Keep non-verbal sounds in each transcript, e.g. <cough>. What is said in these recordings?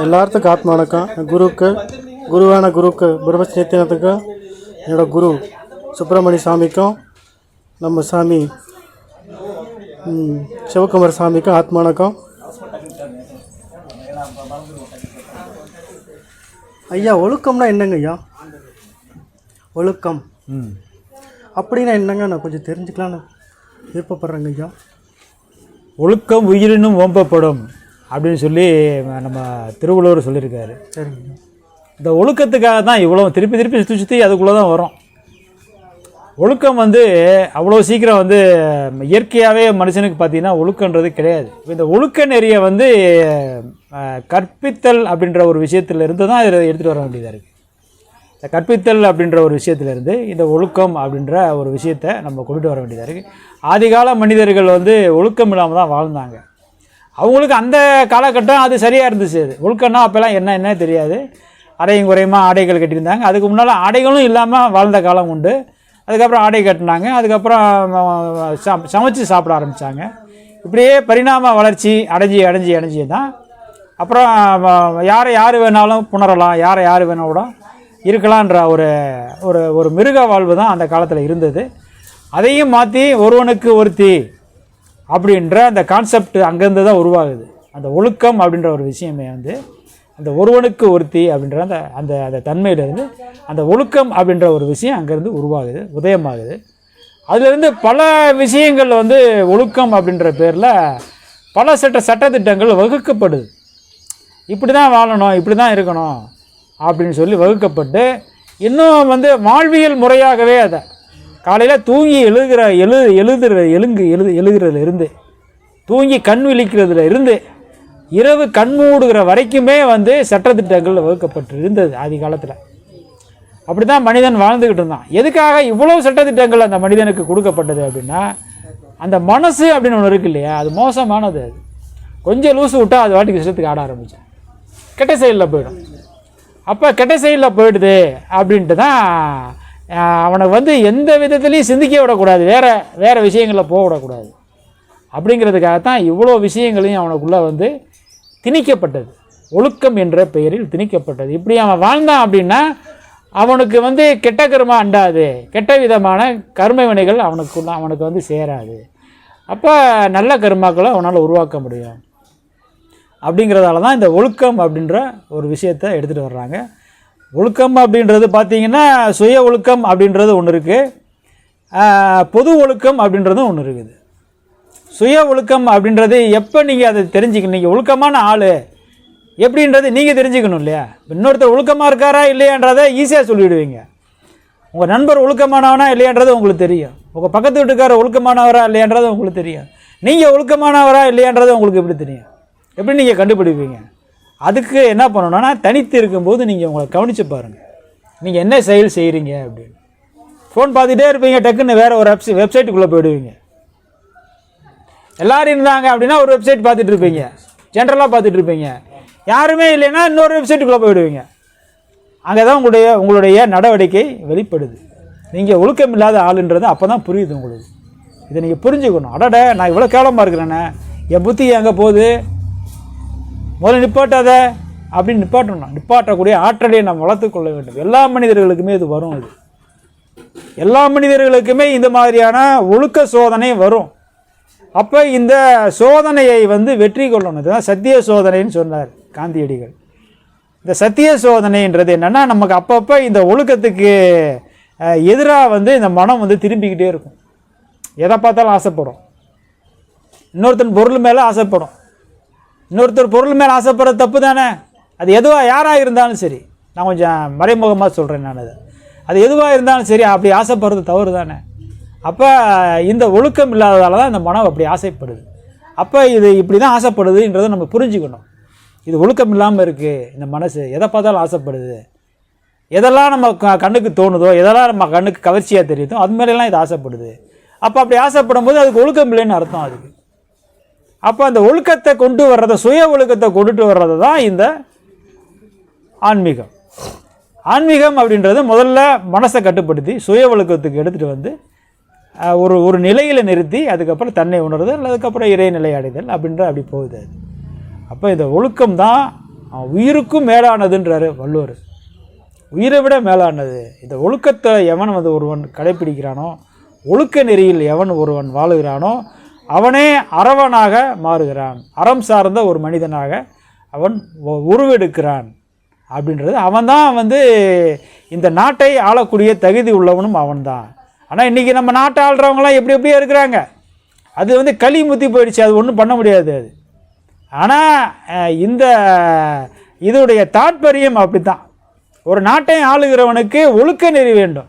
எல்லாத்துக்கும் ஆத்ம வணக்கம் குருவுக்கு குருவான குருவுக்கு பிரம்மஸ் நித்தியனத்துக்கும் என்னோட குரு சுப்பிரமணிய சாமிக்கும் நம்ம சாமி சிவகுமார் சாமிக்கும் ஆத்ம வணக்கம் ஐயா ஒழுக்கம்னா என்னங்க ஐயா? ஒழுக்கம். அப்படின்னா என்னங்க? நான் கொஞ்சம் தெரிஞ்சுக்கலான்னு விருப்பப்படுறேங்க ஐயா. ஒழுக்கம் உயிரினும் ஓம்பப்படும். அப்படின்னு சொல்லி நம்ம திருவள்ளுவர் சொல்லியிருக்காரு. இந்த ஒழுக்கத்துக்காக தான் இவ்வளோ திருப்பி திருப்பி சுற்றி சுற்றி அதுக்குள்ளே தான் வரும். ஒழுக்கம் வந்து அவ்வளோ சீக்கிரம் வந்து இயற்கையாகவே மனுஷனுக்கு பார்த்தீங்கன்னா ஒழுக்கன்றது கிடையாது. இந்த ஒழுக்க நெறிய வந்து கற்பித்தல் அப்படின்ற ஒரு விஷயத்துல இருந்து தான் இதை எடுத்துகிட்டு வர வேண்டியதாக இருக்குது இந்த கற்பித்தல் அப்படின்ற ஒரு விஷயத்திலிருந்து இந்த ஒழுக்கம் அப்படின்ற ஒரு விஷயத்தை நம்ம கொண்டுட்டு வர வேண்டியதாக இருக்குது ஆதிகால மனிதர்கள் வந்து ஒழுக்கம் இல்லாமல் தான் வாழ்ந்தாங்க. அவங்களுக்கு அந்த காலகட்டம் அது சரியாக இருந்துச்சு. அது உள்கன்னா அப்போல்லாம் என்ன என்ன தெரியாது. அரையும் குறையுமா ஆடைகள் கட்டியிருந்தாங்க. அதுக்கு முன்னால் ஆடைகளும் இல்லாமல் வாழ்ந்த காலம் உண்டு. அதுக்கப்புறம் ஆடை கட்டினாங்க. அதுக்கப்புறம் ச- சமைச்சு சாப்பிட ஆரம்பித்தாங்க இப்படியே பரிணாம வளர்ச்சி அடைஞ்சி அடைஞ்சி அடைஞ்சி தான். அப்புறம் யாரை யார் வேணாலும் புணரலாம் யாரை யார் வேணாலும் இருக்கலான்ற ஒரு ஒரு ஒரு மிருக வாழ்வு தான் அந்த காலத்தில் இருந்தது. அதையும் மாற்றி ஒருவனுக்கு ஒருத்தி அப்படின்ற அந்த கான்செப்ட் அங்கேருந்து தான் உருவாகுது. அந்த ஒழுக்கம் அப்படின்ற ஒரு விஷயமே வந்து அந்த ஒருவனுக்கு ஒருத்தி அப்படின்ற அந்த அந்த அந்த தன்மையிலேருந்து அந்த ஒழுக்கம் அப்படின்ற ஒரு விஷயம் அங்கேருந்து உருவாகுது உதயமாகுது. அதுலேருந்து பல விஷயங்கள் வந்து ஒழுக்கம் அப்படின்ற பேரில் பல சட்ட சட்டத்திட்டங்கள் வகுக்கப்படுது. இப்படி தான் வாழணும் இப்படி தான் இருக்கணும் அப்படின்னு சொல்லி வகுக்கப்பட்டு இன்னும் வந்து வாழ்வியல் முறையாகவே அதை காலையில் தூங்கி எழுகிற எழு எழுதுற எழுங்கு எழுது எழுகிறதுல இருந்து தூங்கி கண் விழிக்கிறதுல இருந்து இரவு கண் மூடுகிற வரைக்குமே வந்து சட்டத்திட்டங்கள் வகுக்கப்பட்டு இருந்தது ஆதி காலத்தில். அப்படி தான் மனிதன் வாழ்ந்துக்கிட்டு இருந்தான். எதுக்காக இவ்வளோ சட்டத்திட்டங்கள் அந்த மனிதனுக்கு கொடுக்கப்பட்டது அப்படின்னா அந்த மனசு அப்படின்னு ஒன்று இருக்கு இல்லையா? அது மோசமானது அது. கொஞ்சம் லூசு விட்டால் அது வாட்டிக்கு இஷ்டத்துக்கு ஆட ஆரம்பித்தேன் கெட்ட சைடில் போயிடும். அப்போ கெட்ட சைடில் போயிடுது அப்படின்ட்டு தான் அவனை வந்து எந்த விதத்துலையும் சிந்திக்க விடக்கூடாது. வேறு வேறு விஷயங்களில் போக விடக்கூடாது. அப்படிங்கிறதுக்காகத்தான் இவ்வளோ விஷயங்களையும் அவனுக்குள்ளே வந்து திணிக்கப்பட்டது. ஒழுக்கம் என்ற பெயரில் திணிக்கப்பட்டது. இப்படி அவன் வாழ்ந்தான் அப்படின்னா அவனுக்கு வந்து கெட்ட கர்மா அண்டாது. கெட்ட விதமான கர்ம வினைகள் அவனுக்குள்ள அவனுக்கு வந்து சேராது. அப்போ நல்ல கர்மாக்களை அவனால் உருவாக்க முடியும். அப்படிங்கிறதால தான் இந்த ஒழுக்கம் அப்படின்ற ஒரு விஷயத்தை எடுத்துகிட்டு வர்றாங்க. ஒழுக்கம் அப்படின்றது பார்த்தீங்கன்னா சுய ஒழுக்கம் அப்படின்றது ஒன்று இருக்குது பொது ஒழுக்கம் அப்படின்றதும் ஒன்று இருக்குது. சுய ஒழுக்கம் அப்படின்றது எப்போ நீங்கள் அதை தெரிஞ்சுக்கணும் நீங்கள் ஒழுக்கமான ஆள் எப்படின்றது நீங்கள் தெரிஞ்சுக்கணும் இல்லையா? இன்னொருத்தர் ஒழுக்கமாக இருக்காரா இல்லையான்றதை ஈஸியாக சொல்லிவிடுவீங்க உங்கள் நண்பர் ஒழுக்கமானவனா இல்லையான்றது உங்களுக்கு தெரியும். உங்கள் பக்கத்து வீட்டுக்காரர் ஒழுக்கமானவரா இல்லையான்றது உங்களுக்கு தெரியும். நீங்கள் ஒழுக்கமானவரா இல்லையான்றது உங்களுக்கு எப்படி தெரியும்? எப்படி நீங்கள் கண்டுபிடிப்பீங்க? அதுக்கு என்ன பண்ணணும்னா தனித்து இருக்கும்போது நீங்கள் உங்களை கவனித்து பாருங்கள் நீங்கள் என்ன செயல் செய்கிறீங்க அப்படின்னு. ஃபோன் பார்த்துட்டே இருப்பீங்க டக்குன்னு வேறு ஒரு வெப்சை வெப்சைட்டுக்குள்ளே போயிடுவீங்க. எல்லோரும் இருந்தாங்க அப்படின்னா ஒரு வெப்சைட் பார்த்துட்டு இருப்பீங்க. ஜென்ரலாக பார்த்துட்டு இருப்பீங்க. யாருமே இல்லைன்னா இன்னொரு வெப்சைட்டுக்குள்ளே போயிடுவீங்க. அங்கே தான் உங்களுடைய உங்களுடைய நடவடிக்கை வெளிப்படுது. நீங்கள் ஒழுக்கம் இல்லாத ஆளுன்றது அப்போ தான் புரியுது உங்களுக்கு. இதை நீங்கள் புரிஞ்சுக்கணும். அடட நான் இவ்வளோ கேவலமாக இருக்கிறேனே. என் புத்தி எங்கே போகுது? முதல்ல நிப்பாட்டாத அப்படின்னு நிப்பாட்டணும் நிப்பாட்டக்கூடிய ஆற்றலை நாம் வளர்த்துக்கொள்ள வேண்டும். எல்லா மனிதர்களுக்குமே இது வரும் இது. எல்லா மனிதர்களுக்குமே இந்த மாதிரியான ஒழுக்க சோதனை வரும். அப்போ இந்த சோதனையை வந்து வெற்றி கொள்ளணும். இதுதான் சத்திய சோதனைன்னு சொன்னார் காந்தியடிகள். இந்த சத்திய சோதனைன்றது என்னென்னா நமக்கு அப்பப்போ இந்த ஒழுக்கத்துக்கு எதிராக வந்து இந்த மனம் வந்து திரும்பிக்கிட்டே இருக்கும். எதை பார்த்தாலும் ஆசைப்படும். இன்னொருத்தன் பொருள் மேலே ஆசைப்படும். இன்னொருத்தர் பொருள் மேலே ஆசைப்படுறது தப்பு தானே அது எதுவாக யாராக இருந்தாலும் சரி. நான் கொஞ்சம் மறைமுகமாக சொல்கிறேன் நான் அதை அது எதுவாக இருந்தாலும் சரி அப்படி ஆசைப்படுறது தவறு தானே அப்போ இந்த ஒழுக்கம் இல்லாததால தான் இந்த மனம் அப்படி ஆசைப்படுது. அப்போ இது இப்படி தான் ஆசைப்படுதுன்றதை நம்ம புரிஞ்சுக்கணும். இது ஒழுக்கம் இல்லாமல் இருக்குது இந்த மனசு எதை பார்த்தாலும் ஆசைப்படுது. எதெல்லாம் நம்ம க- கண்ணுக்கு தோணுதோ எதெல்லாம் நம்ம கண்ணுக்கு கவர்ச்சியாக தெரியுதோ அது மாதிரிலாம் இது ஆசைப்படுது. அப்போ அப்படி ஆசைப்படும் போது அதுக்கு ஒழுக்கம் இல்லைன்னு அர்த்தம் அதுக்கு. அப்போ அந்த ஒழுக்கத்தை கொண்டு வர்றதை சுய ஒழுக்கத்தை கொண்டுட்டு வர்றது தான் இந்த ஆன்மீகம். ஆன்மீகம் அப்படின்றது முதல்ல மனசை கட்டுப்படுத்தி சுய ஒழுக்கத்துக்கு எடுத்துகிட்டு வந்து ஒரு ஒரு நிலையில் நிறுத்தி அதுக்கப்புறம் தன்னை உணர்தல் அதுக்கப்புறம் இறைநிலை அடைதல் அப்படின்ற அப்படி போகுது அது. அப்போ இந்த ஒழுக்கம் தான் உயிருக்கும் மேலானதுன்றாரு வள்ளுவர். உயிரை விட மேலானது. இந்த ஒழுக்கத்தை எவன் வந்து ஒருவன் கடைப்பிடிக்கிறானோ ஒழுக்க நெறியில் எவன் ஒருவன் வாழுகிறானோ அவனே அறவனாக மாறுகிறான். அறம் சார்ந்த ஒரு மனிதனாக அவன் உருவெடுக்கிறான். அப்படின்றது அவன்தான் வந்து இந்த நாட்டை ஆளக்கூடிய தகுதி உள்ளவனும் அவன்தான். ஆனால் இன்றைக்கி நம்ம நாட்டை ஆள்றவங்களாம் எப்படி எப்படியோ இருக்கிறாங்க. அது வந்து களி முத்தி போயிடுச்சு. அது ஒன்றும் பண்ண முடியாது அது. ஆனால் இந்த இதோடைய தாற்பயம் அப்படித்தான். ஒரு நாட்டை ஆளுகிறவனுக்கு ஒழுக்க நெறி வேண்டும்.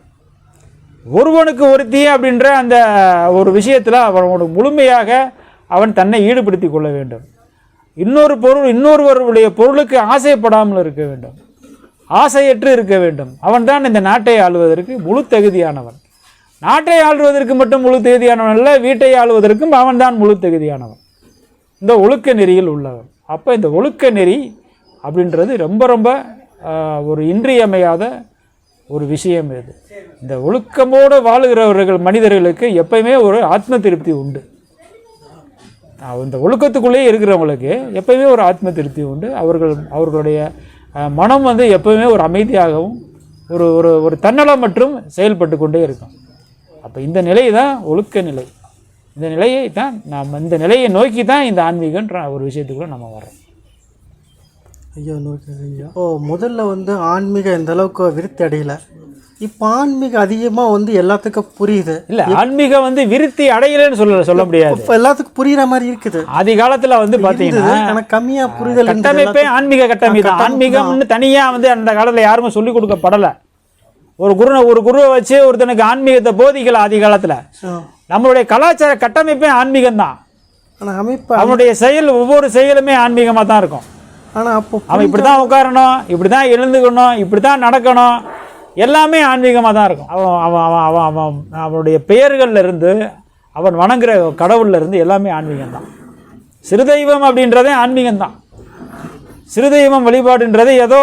ஒருவனுக்கு ஒருத்தி அப்படின்ற அந்த ஒரு விஷயத்தில் அவனோட முழுமையாக அவன் தன்னை ஈடுபடுத்தி கொள்ள வேண்டும். இன்னொரு பொருள் இன்னொருவருடைய பொருளுக்கு ஆசைப்படாமல் இருக்க வேண்டும். ஆசையற்று இருக்க வேண்டும். அவன்தான் இந்த நாட்டை ஆளுவதற்கு முழு தகுதியானவன். நாட்டை ஆள்வதற்கு மட்டும் முழு தகுதியானவன் அல்ல வீட்டை ஆளுவதற்கும் அவன்தான் முழு தகுதியானவன். இந்த ஒழுக்க நெறியில் உள்ளவன். அப்போ இந்த ஒழுக்க நெறி அப்படின்றது ரொம்ப ரொம்ப ஒரு இன்றியமையாத ஒரு விஷயம் இது. இந்த ஒழுக்கமோடு வாழுகிறவர்கள் மனிதர்களுக்கு எப்பயுமே ஒரு ஆத்ம திருப்தி உண்டு இந்த ஒழுக்கத்துக்குள்ளேயே இருக்கிறவங்களுக்கு எப்பயுமே ஒரு ஆத்ம திருப்தி உண்டு. அவர்கள் அவர்களுடைய மனம் வந்து எப்பவுமே ஒரு அமைதியாகவும் ஒரு ஒரு ஒரு தன்னலம் மற்றும் செயல்பட்டு கொண்டே இருக்கும். அப்போ இந்த நிலை தான் ஒழுக்க நிலை. இந்த நிலையை தான் நாம் இந்த நிலையை நோக்கி தான் இந்த ஆன்மீகன்ற ஒரு விஷயத்துக்குள்ளே நம்ம வரோம் ஐயா நோக்கி ஐயா. ஓ முதல்ல வந்து ஆன்மீகம் இந்த அளவுக்கு விருத்தி அடையல. இப்போ ஆன்மீகம் அதிகமாக வந்து எல்லாத்துக்கும் புரியுது. இல்லை ஆன்மீகம் வந்து விருத்தி அடையலைன்னு சொல்ல சொல்ல முடியாது. இப்போ எல்லாத்துக்கும் புரியுற மாதிரி இருக்குது. ஆதி காலத்தில் வந்து பார்த்தீங்கன்னா ஆனால் கம்மியாக புரிதல். கட்டமைப்பே ஆன்மீக கட்டமைப்பு. தான் ஆன்மீகம்னு தனியாக வந்து அந்த காலத்தில் யாருமே சொல்லிக் கொடுக்கப்படலை. ஒரு குரு ஒரு குருவை வச்சு ஒருத்தனுக்கு ஆன்மீகத்தை போதிக்கல ஆதி காலத்தில். நம்மளுடைய கலாச்சார கட்டமைப்பே ஆன்மீகம் தான் அவனுடைய செயல் ஒவ்வொரு செயலுமே ஆன்மீகமாக தான் இருக்கும். ஆனால் அப்போ அவன் இப்படி தான் உட்காரணும் இப்படி தான் எழுந்துக்கணும் இப்படி தான் நடக்கணும். எல்லாமே ஆன்மீகமாக தான் இருக்கும். அவன் அவன் அவன் அவன் அவன் அவனுடைய பெயர்கள்ல இருந்து அவன் வணங்குற கடவுள்ல இருந்து எல்லாமே ஆன்மீகம் தான். சிறுதெய்வம் அப்படின்றதே ஆன்மீகம் தான். சிறுதெய்வம் வழிபாடுன்றது ஏதோ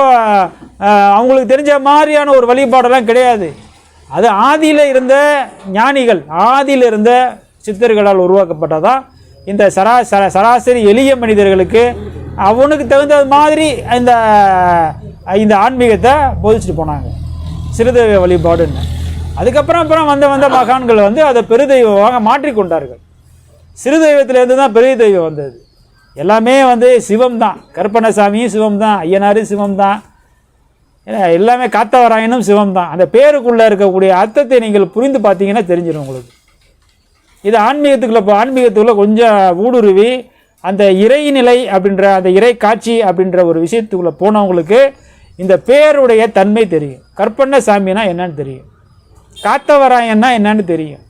அவங்களுக்கு தெரிஞ்ச மாதிரியான ஒரு வழிபாடெல்லாம் கிடையாது. அது ஆதியில் இருந்த ஞானிகள் ஆதியில் இருந்த சித்தர்களால் உருவாக்கப்பட்டதா? இந்த சரா சர சராசரி எளிய மனிதர்களுக்கு அவனுக்கு தகுந்த மாதிரி இந்த இந்த ஆன்மீகத்தை போதிச்சுட்டு போனாங்க. சிறுதெய்வ வழிபாடுன்னு அதுக்கப்புறம் அப்புறம் வந்த வந்த மகான்கள் வந்து அதை பெருதெய்வமாக மாற்றிக்கொண்டார்கள் சிறு தெய்வத்திலேருந்து தான் பெரிய தெய்வம் வந்தது. எல்லாமே வந்து சிவம் தான். கருப்பணசாமியும் சிவம் தான். ஐயனாரும் சிவம் தான். ஏன்னா எல்லாமே காத்தவராயனும் சிவம் தான். அந்த பேருக்குள்ளே இருக்கக்கூடிய அர்த்தத்தை நீங்கள் புரிந்து பார்த்தீங்கன்னா தெரிஞ்சிடும் உங்களுக்கு. இது ஆன்மீகத்துக்குள்ள இப்போ ஆன்மீகத்துக்குள்ளே கொஞ்சம் ஊடுருவி அந்த இறைநிலை அப்படின்ற அந்த இறை காட்சி அப்படின்ற ஒரு விஷயத்துக்குள்ளே போனவங்களுக்கு இந்த பேருடைய தன்மை தெரியும். கற்பண்ண சாமினா என்னன்னு தெரியும். காத்தவராயன்னா என்னன்னு தெரியும்.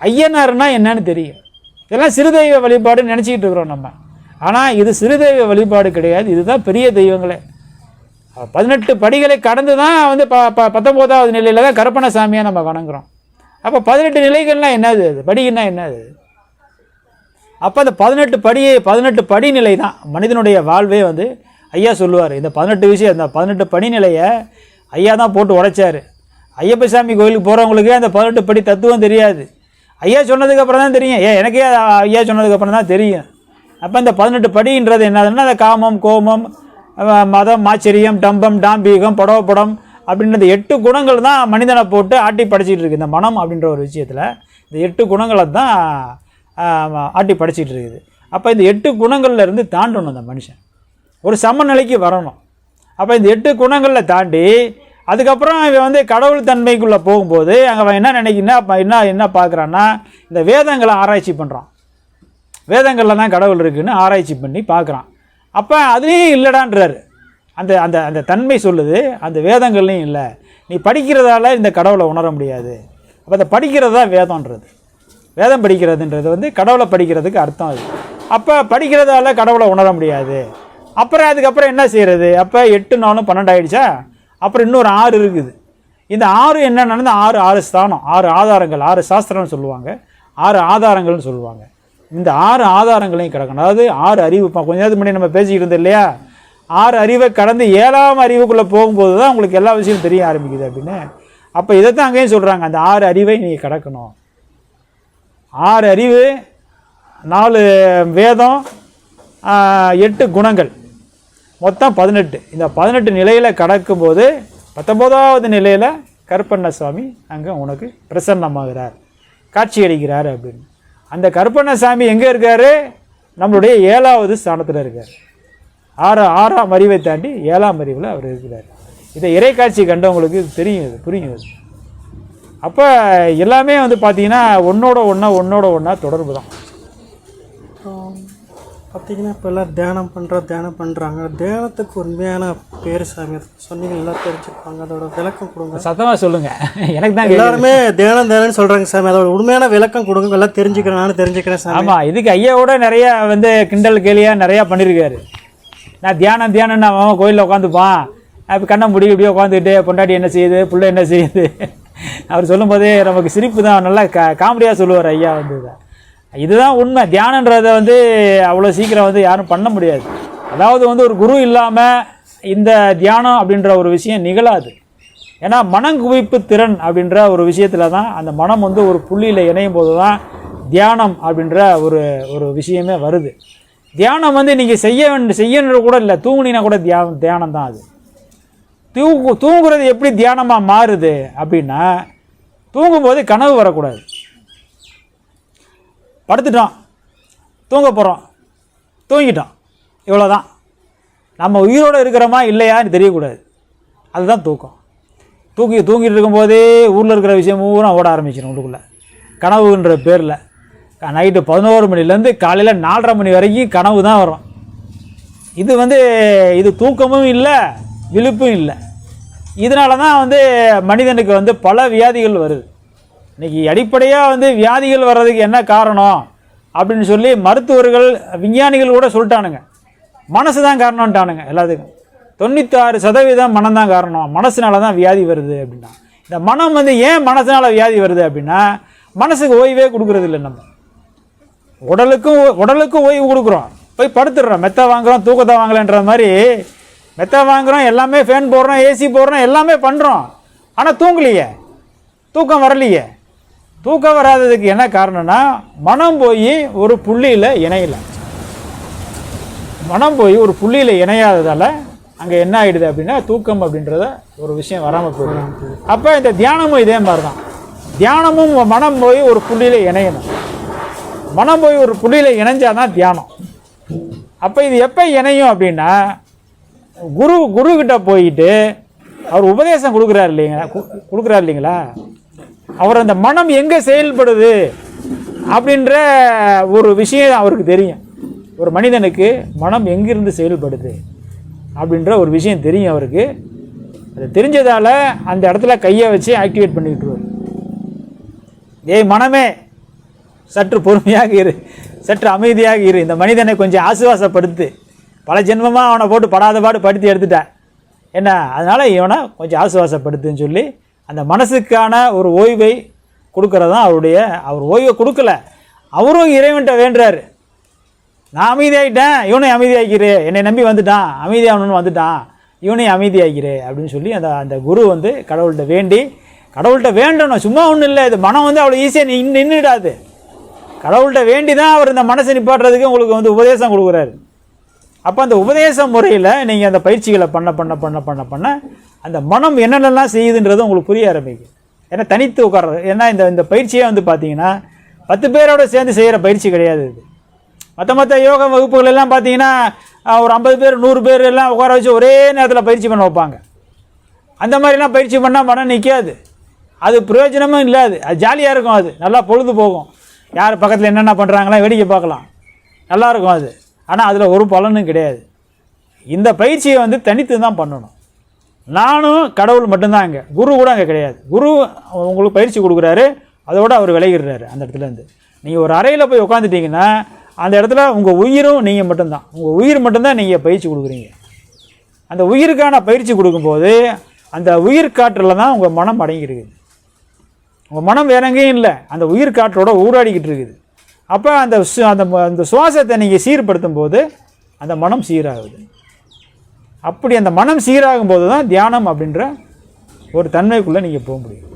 ஐயனார்னா என்னன்னு தெரியும். இதெல்லாம் சிறுதெய்வ வழிபாடுன்னு நினச்சிக்கிட்டு இருக்கிறோம் நம்ம. ஆனால் இது சிறுதெய்வ வழிபாடு கிடையாது. இதுதான் பெரிய தெய்வங்களே. பதினெட்டு படிகளை கடந்து தான் வந்து ப ப பத்தொம்போதாவது நிலையில் தான் கருப்பண சாமியாக நம்ம வணங்குறோம். அப்போ பதினெட்டு நிலைகள்னால் என்னது அது? படிகள்னால் என்னது அப்போ அந்த பதினெட்டு படியே பதினெட்டு படிநிலை தான் மனிதனுடைய வாழ்வே வந்து ஐயா சொல்லுவார். இந்த பதினெட்டு விஷயம் இந்த பதினெட்டு படிநிலையை ஐயா தான் போட்டு உடைச்சார். ஐயப்ப சாமி கோயிலுக்கு போகிறவங்களுக்கு அந்த பதினெட்டு படி தத்துவம் தெரியாது. ஐயா சொன்னதுக்கப்புறம் தான் தெரியும். ஏன் எனக்கே ஐயா சொன்னதுக்கப்புறம் தான் தெரியும். அப்போ இந்த பதினெட்டு படின்றது என்னதுன்னா அந்த காமம் கோமம் மதம் ஆச்சரியம் டம்பம் டாம்பீகம் படவப்படம் அப்படின்ற இந்த எட்டு குணங்கள் தான் மனிதனை போட்டு ஆட்டி படைச்சிட்டு இருக்கு. இந்த மனம் அப்படின்ற ஒரு விஷயத்தில் இந்த எட்டு குணங்களை தான் ஆட்டி படிச்சுட்டு இருக்குது அப்போ இந்த எட்டு குணங்கள்லேருந்து தாண்டணும் அந்த மனுஷன். ஒரு சமநிலைக்கு வரணும். அப்போ இந்த எட்டு குணங்களில் தாண்டி அதுக்கப்புறம் இவன் வந்து கடவுள் தன்மைக்குள்ளே போகும்போது அங்கே அவன் என்ன நினைக்கின்னா அப்போ என்ன என்ன பார்க்குறான்னா இந்த வேதங்களை ஆராய்ச்சி பண்ணுறான் வேதங்களில் தான் கடவுள் இருக்குன்னு ஆராய்ச்சி பண்ணி பார்க்குறான் அப்போ அதுலேயும் இல்லைடான்றாரு. அந்த அந்த அந்த தன்மை சொல்லுது அந்த வேதங்கள்லையும் இல்லை. நீ படிக்கிறதால இந்த கடவுளை உணர முடியாது. அப்போ அதை படிக்கிறது தான் வேதம்ன்றது. வேதம் படிக்கிறதுன்றது வந்து கடவுளை படிக்கிறதுக்கு அர்த்தம் அது. அப்போ படிக்கிறதால கடவுளை உணர முடியாது. அப்புறம் அதுக்கப்புறம் என்ன செய்கிறது அப்போ எட்டு நாளும் பன்னெண்டு ஆயிடுச்சா? அப்புறம் இன்னொரு ஆறு இருக்குது. இந்த ஆறு என்ன ஆறு ஆறு ஸ்தானம் ஆறு ஆதாரங்கள் ஆறு சாஸ்திரம்னு சொல்லுவாங்க. ஆறு ஆதாரங்கள்னு சொல்லுவாங்க. இந்த ஆறு ஆதாரங்களையும் கிடக்கணும். அதாவது ஆறு அறிவு இப்போ கொஞ்ச நேரத்துக்கு முன்னாடி நம்ம பேசிக்கிட்டு இருந்தோம் இல்லையா? ஆறு அறிவை கடந்து ஏழாம் அறிவுக்குள்ளே போகும்போது தான் உங்களுக்கு எல்லா விஷயமும் தெரிய ஆரம்பிக்குது அப்படின்னு. அப்போ இதைத்தான் அங்கேயும் சொல்கிறாங்க அந்த ஆறு அறிவை நீங்கள் கிடக்கணும். ஆறு அறிவு நாலு வேதம் எட்டு குணங்கள். மொத்தம் பதினெட்டு. இந்த பதினெட்டு நிலையில் கடக்கும்போது பத்தொம்போதாவது நிலையில் கருப்பண்ண சுவாமி அங்கே உனக்கு பிரசன்னமாகிறார் காட்சி அளிக்கிறார் அப்படின்னு. அந்த கருப்பண்ண சாமி எங்கே இருக்கார்? நம்மளுடைய ஏழாவது ஸ்தானத்தில் இருக்கார். ஆறு ஆறாம் அறிவை தாண்டி ஏழாம் அறிவில் அவர் இருக்கிறார். இதை இறைக்காட்சி கண்டவங்களுக்கு தெரியும் இது புரியும் இது. அப்போ எல்லாமே வந்து பார்த்தீங்கன்னா ஒன்றோட ஒன்றா ஒன்றோட ஒன்றா தொடர்பு தான் பார்த்தீங்கன்னா இப்போ எல்லாம் தியானம் பண்ணுற தியானம் பண்ணுறாங்க தியானத்துக்கு உண்மையான பேர் சாமி. சொன்னீங்க எல்லாம் தெரிஞ்சுப்பாங்க அதோட விளக்கம் கொடுங்க. சத்தமாக சொல்லுங்கள் <laughs> எனக்கு தான் எல்லாருமே தியானம் தியானம்னு சொல்கிறாங்க சாமி. அதோட உண்மையான விளக்கம் கொடுங்க. எல்லாம் தெரிஞ்சுக்கிறேன் நானும் தெரிஞ்சுக்கிறேன் சாமி. ஆமாம் இதுக்கு ஐயாவோட நிறைய வந்து கிண்டல் கேலியாக நிறையா பண்ணியிருக்காரு நான் தியானம் தியானம் நான் அவன் கோயிலில் உட்காந்துப்பான் அப்போ கண்ணை முடி இப்படியே உட்காந்துக்கிட்டு பொண்டாட்டி என்ன செய்யுது புள்ள என்ன செய்யுது? <laughs> அவர் சொல்லும்போதே நமக்கு சிரிப்பு தான் நல்லா கா காமெடியாக சொல்லுவார் ஐயா வந்து. இதுதான் உண்மை. தியானன்றதை வந்து அவ்வளோ சீக்கிரம் வந்து யாரும் பண்ண முடியாது. அதாவது வந்து ஒரு குரு இல்லாமல் இந்த தியானம் அப்படின்ற ஒரு விஷயம் நிகழாது. ஏன்னா மனங்குவிப்பு திறன் அப்படின்ற ஒரு விஷயத்தில் தான் அந்த மனம் வந்து ஒரு புள்ளியில் இணையும் போது தான் தியானம் அப்படின்ற ஒரு ஒரு விஷயமே வருது. தியானம் வந்து நீங்கள் செய்ய வேண்டிய செய்யணும் கூட இல்லை. தூங்குனீங்கன்னா கூட தியானம் தியானம் தான் அது. தூங்கு தூங்குறது எப்படி தியானமாக மாறுது அப்படின்னா தூங்கும்போது கனவு வரக்கூடாது. படுத்துட்டோம் தூங்க போகிறோம் தூங்கிட்டோம் இவ்வளோதான் நம்ம உயிரோடு இருக்கிறோமா இல்லையான்னு தெரியக்கூடாது. அதுதான் தூக்கம். தூக்கி தூங்கிட்டு இருக்கும்போதே ஊரில் இருக்கிற விஷயம் பூரா ஓட ஆரம்பிச்சிடும் உள்ளுக்குள்ளே. கனவுன்ற பேரில். நைட்டு பதினோரு மணிலேருந்து காலையில் நாலரை மணி வரைக்கும் கனவு தான் வரும். இது வந்து இது தூக்கமும் இல்லை விழுப்பும் இல்லை. இதனால தான் வந்து மனிதனுக்கு வந்து பல வியாதிகள் வருது. இன்னைக்கு அடிப்படையாக வந்து வியாதிகள் வர்றதுக்கு என்ன காரணம்? அப்படின்னு சொல்லி மருத்துவர்கள் விஞ்ஞானிகள் கூட சொல்லிட்டானுங்க. மனசு தான் காரணம்ட்டானுங்க எல்லாத்துக்கும். தொண்ணூத்தாறு சதவீதம் மனம் தான் காரணம். மனசுனால தான் வியாதி வருது அப்படின்னா. இந்த மனம் வந்து ஏன் மனசுனால வியாதி வருது அப்படின்னா மனசுக்கு ஓய்வே கொடுக்குறது இல்லை நம்ம. உடலுக்கும் உடலுக்கும் ஓய்வு கொடுக்குறோம். போய் படுத்துடுறோம். மெத்த வாங்குறோம் தூக்கத்தை வாங்கலைன்ற மாதிரி மெத்த வாங்குறோம் எல்லாமே ஃபேன் போடுறோம் ஏசி போடுறோம் எல்லாமே பண்ணுறோம் ஆனால் தூங்கலையே. தூக்கம் வரலையே. தூக்கம் வராததுக்கு என்ன காரணம்னா மனம் போய் ஒரு புள்ளியில் இணையல. மனம் போய் ஒரு புள்ளியில் இணையாததால் அங்கே என்ன ஆகிடுது அப்படின்னா தூக்கம் அப்படின்றத ஒரு விஷயம் வராமல் போயிடும் அப்போ இந்த தியானமும் இதே மாதிரி தான் தியானமும் மனம் போய் ஒரு புள்ளியில் இணையணும். மனம் போய் ஒரு புள்ளியில் இணைஞ்சாதான் தியானம். அப்போ இது எப்போ இணையும் அப்படின்னா குரு குரு கிட்ட போயிட்டு அவர் உபதேசம் கொடுக்குறாரு இல்லைங்களா? கு- கொடுக்குறாரு இல்லைங்களா? அவர் அந்த மனம் எங்கே செயல்படுது அப்படின்ற ஒரு விஷயம் அவருக்கு தெரியும். ஒரு மனிதனுக்கு மனம் எங்கிருந்து செயல்படுது அப்படின்ற ஒரு விஷயம் தெரியும் அவருக்கு. அது தெரிஞ்சதால் அந்த இடத்துல கையை வச்சு ஆக்டிவேட் பண்ணிக்கிட்டுருவார் ஏய் மனமே சற்று பொறுமையாக இரு சற்று அமைதியாக இரு. இந்த மனிதனை கொஞ்சம் ஆசுவாசப்படுத்து. பல ஜென்மமாக அவனை போட்டு படாத பாடு படுத்தி எடுத்துட்டேன் என்ன? அதனால் இவனை கொஞ்சம் ஆசுவாசப்படுத்துன்னு சொல்லி அந்த மனசுக்கான ஒரு ஓய்வை கொடுக்கறது தான் அவருடைய அவர் ஓய்வை கொடுக்கல. அவரும் இறைவன்கிட்ட வேண்டுறாரு. நான் அமைதியாகிட்டேன் இவனையும் அமைதியாகிக்கிறே என்னை நம்பி வந்துட்டான் அமைதியாகணும்னு வந்துட்டான் இவனையும் அமைதியாக்கிரு அப்படின்னு சொல்லி அந்த அந்த குரு வந்து கடவுள்கிட்ட வேண்டி கடவுள்கிட்ட வேண்டணும். சும்மா ஒன்றும் இல்லை இது மனம் வந்து அவ்வளோ ஈஸியாக நின்று நின்றுடாது கடவுள்கிட்ட வேண்டி தான் அவர் இந்த மனசை நிப்பாட்டுறதுக்கு உங்களுக்கு வந்து உபதேசம் கொடுக்குறாரு. அப்போ அந்த உபதேச முறையில் நீங்கள் அந்த பயிற்சிகளை பண்ண பண்ண பண்ண பண்ண பண்ண அந்த மனம் என்னென்னலாம் செய்யுதுன்றது உங்களுக்கு புரிய ஆரம்பிக்கும் ஏன்னா தனித்து உட்கார்றது ஏன்னா இந்த இந்த பயிற்சியே வந்து பார்த்தீங்கன்னா பத்து பேரோட சேர்ந்து செய்கிற பயிற்சி கிடையாது இது. மற்ற மற்ற யோக வகுப்புகள் எல்லாம் பார்த்தீங்கன்னா ஒரு ஐம்பது பேர் நூறு பேர் எல்லாம் உட்கார வச்சு ஒரே நேரத்தில் பயிற்சி பண்ண வைப்பாங்க. அந்த மாதிரிலாம் பயிற்சி பண்ணால் மனம் நிற்காது அது பிரயோஜனமும் இல்லாது. அது ஜாலியாக இருக்கும் அது. நல்லா பொழுது போகும். யார் பக்கத்தில் என்னென்ன பண்ணுறாங்களா வேடிக்கை பார்க்கலாம். நல்லா இருக்கும் அது. ஆனால் அதில் ஒரு பலனும் கிடையாது. இந்த பயிற்சியை வந்து தனித்து தான் பண்ணணும். நானும் கடவுள் மட்டும்தான் அங்கே குரு கூட அங்கே கிடையாது. குரு உங்களுக்கு பயிற்சி கொடுக்குறாரு. அதோட அவர் விலகிடுறாரு அந்த இடத்துலேருந்து நீங்கள் ஒரு அறையில் போய் உட்காந்துட்டீங்கன்னா அந்த இடத்துல உங்கள் உயிரும் நீங்கள் மட்டும்தான். உங்கள் உயிர் மட்டும்தான் நீங்கள் பயிற்சி கொடுக்குறீங்க. அந்த உயிருக்கான பயிற்சி கொடுக்கும்போது அந்த உயிர் காற்றில் தான் உங்கள் மனம் அடங்கி இருக்குது உங்கள் மனம் வேற எங்கேயும் இல்லை. அந்த உயிர் காற்றோட ஊடாடிக்கிட்டு இருக்குது. அப்போ அந்த சு- அந்த ம- அந்த சுவாசத்தை நீங்கள் சீர்படுத்தும் போது அந்த மனம் சீராகுது. அப்படி அந்த மனம் சீராகும் போது தான் தியானம் அப்படின்ற ஒரு தன்மைக்குள்ளே நீங்கள் போக முடியும்.